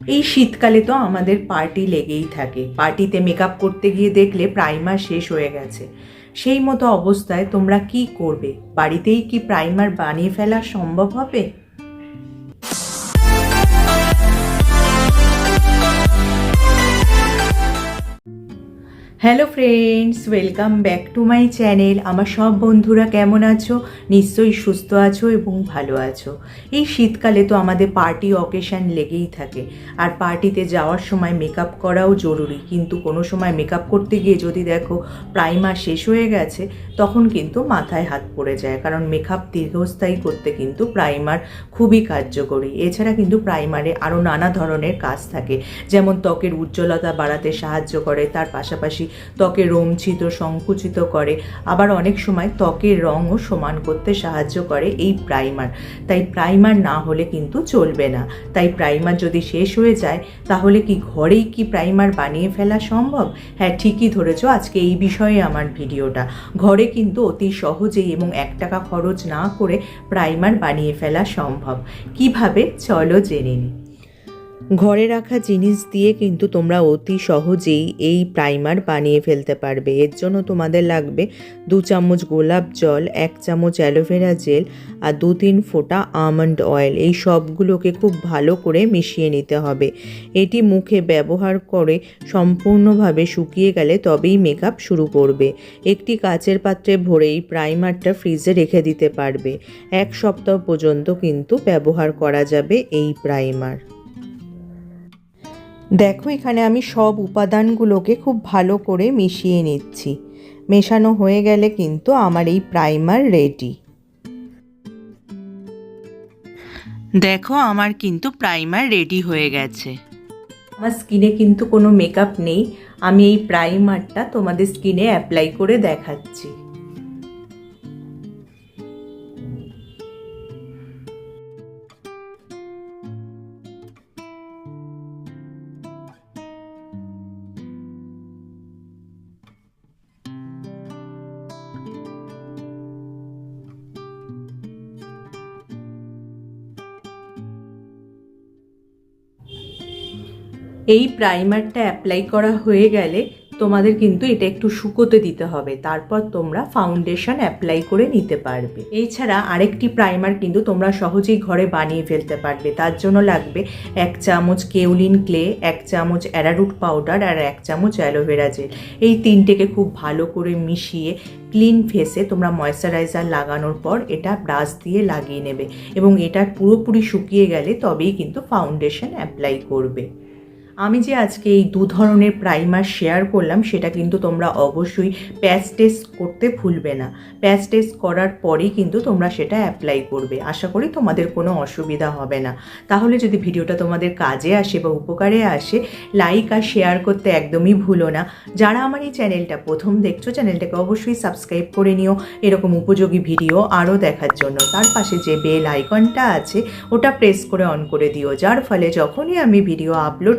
এই শীতকালে তো আমাদের পার্টি লেগেই থাকে। পার্টিতে মেকআপ করতে গিয়ে দেখলে প্রাইমার শেষ হয়ে গেছে। সেই মতো অবস্থায় তোমরা কি করবে? বাড়িতেই কি প্রাইমার বানিয়ে ফেলা সম্ভব হবে? Hello friends welcome back to my channel আমার সব বন্ধুরা কেমন আছো? নিশ্চয়ই সুস্থ আছো এবং ভালো আছো। এই শীতকালে তো আমাদের পার্টি অকেশান লেগেই থাকে। আর পার্টিতে যাওয়ার সময় মেকআপ করাও জরুরি। কিন্তু কোনো সময় মেকআপ করতে গিয়ে যদি দেখো প্রাইমার শেষ হয়ে গেছে, তখন কিন্তু মাথায় হাত পড়ে যায়। কারণ মেকআপ দীর্ঘস্থায়ী করতে কিন্তু প্রাইমার খুবই কার্যকরী। এছাড়া কিন্তু প্রাইমারে আরও নানা ধরনের কাজ থাকে। যেমন ত্বকের উজ্জ্বলতা বাড়াতে সাহায্য করে। তার পাশাপাশি ত্বকে রোমছিত সংকুচিত করে। আবার অনেক সময় ত্বকের রঙও সমান করতে সাহায্য করে এই প্রাইমার। তাই প্রাইমার না হলে কিন্তু চলবে না। তাই প্রাইমার যদি শেষ হয়ে যায়, তাহলে কি ঘরেই কি প্রাইমার বানিয়ে ফেলা সম্ভব? হ্যাঁ ঠিকই ধরেছ, আজকে এই বিষয়ে আমার ভিডিওটা। ঘরে কিন্তু অতি সহজেই এবং এক টাকা খরচ না করে প্রাইমার বানিয়ে ফেলা সম্ভব। কীভাবে? চলো জেনে নিই ঘরে রাখা জিনিস দিয়ে কিন্তু তোমরা অতি সহজেই এই প্রাইমার বানিয়ে ফেলতে পারবে। এর জন্য তোমাদের লাগবে দু চামচ গোলাপ জল, এক চামচ অ্যালোভেরা জেল আর দু তিন ফোঁটা আমন্ড অয়েল। এই সবগুলোকে খুব ভালো করে মিশিয়ে নিতে হবে। এটি মুখে ব্যবহার করে সম্পূর্ণভাবে শুকিয়ে গেলে তবেই মেকআপ শুরু করবে। একটি কাচের পাত্রে ভরে এই প্রাইমারটা ফ্রিজে রেখে দিতে পারবে। এক সপ্তাহ পর্যন্ত কিন্তু ব্যবহার করা যাবে এই প্রাইমার। দেখো, এখানে আমি সব উপাদানগুলোকে খুব ভালো করে মিশিয়ে নিচ্ছি। মেশানো হয়ে গেলে কিন্তু আমার এই প্রাইমার রেডি। দেখো, আমার কিন্তু প্রাইমার রেডি হয়ে গেছে। আমার স্কিনে কিন্তু কোনো মেকআপ নেই। আমি এই প্রাইমারটা তোমাদের স্কিনে অ্যাপ্লাই করে দেখাচ্ছি। এই প্রাইমারটা অ্যাপ্লাই করা হয়ে গেলে তোমাদের কিন্তু এটা একটু শুকোতে দিতে হবে। তারপর তোমরা ফাউন্ডেশন অ্যাপ্লাই করে নিতে পারবে। এছাড়া আরেকটি প্রাইমার কিন্তু তোমরা সহজেই ঘরে বানিয়ে ফেলতে পারবে। তার জন্য লাগবে এক চামচ কেউলিন ক্লে এক চামচ অ্যারারুট পাউডার আর এক চামচ অ্যালোভেরা জেল এই তিনটেকে খুব ভালো করে মিশিয়ে ক্লিন ফেসে তোমরা ময়শ্চারাইজার লাগানোর পর এটা ব্রাশ দিয়ে লাগিয়ে নেবে। এবং এটা পুরোপুরি শুকিয়ে গেলে তবেই কিন্তু ফাউন্ডেশন অ্যাপ্লাই করবে। আমি যে আজকে এই দু ধরনের প্রাইমার শেয়ার করলাম, সেটা কিন্তু তোমরা অবশ্যই প্যাচ টেস্ট করতে ভুলবে না। প্যাচ টেস্ট করার পরেই কিন্তু তোমরা সেটা অ্যাপ্লাই করবে। আশা করি তোমাদের কোনো অসুবিধা হবে না। তাহলে যদি ভিডিওটা তোমাদের কাজে আসে বা উপকারে আসে লাইক আর শেয়ার করতে একদমই ভুলো না। যারা আমার এই চ্যানেলটা প্রথম দেখছ চ্যানেলটাকে অবশ্যই সাবস্ক্রাইব করে নিও। এরকম উপযোগী ভিডিও আরও দেখার জন্য। তার পাশে যে বেল আইকনটা আছে, ওটা প্রেস করে অন করে দিও। যার ফলে যখনই আমি ভিডিও আপলোড